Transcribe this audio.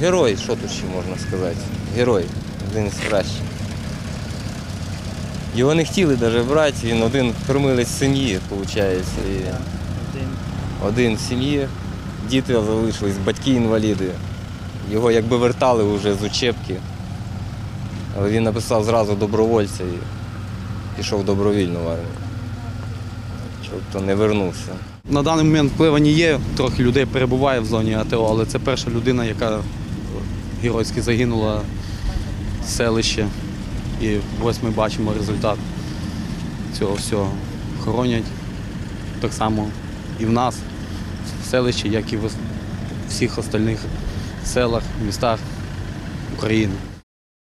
герой, що тут ще можна сказати? Герой, один із кращих. Його не хотіли навіть брати, він один кормилець сім'ї, виходить. І один в сім'ї, діти залишились, батьки інваліди. Його якби вертали вже з учебки. Але він написав зразу добровольця і пішов добровільно в армію. Тобто не вернувся. На даний момент в Пливані є, трохи людей перебуває в зоні АТО, але це перша людина, яка геройськи загинула в селищі. І ось ми бачимо результат цього всього. Хоронять так само і в нас, в селищі, як і в всіх остальних селах, містах України.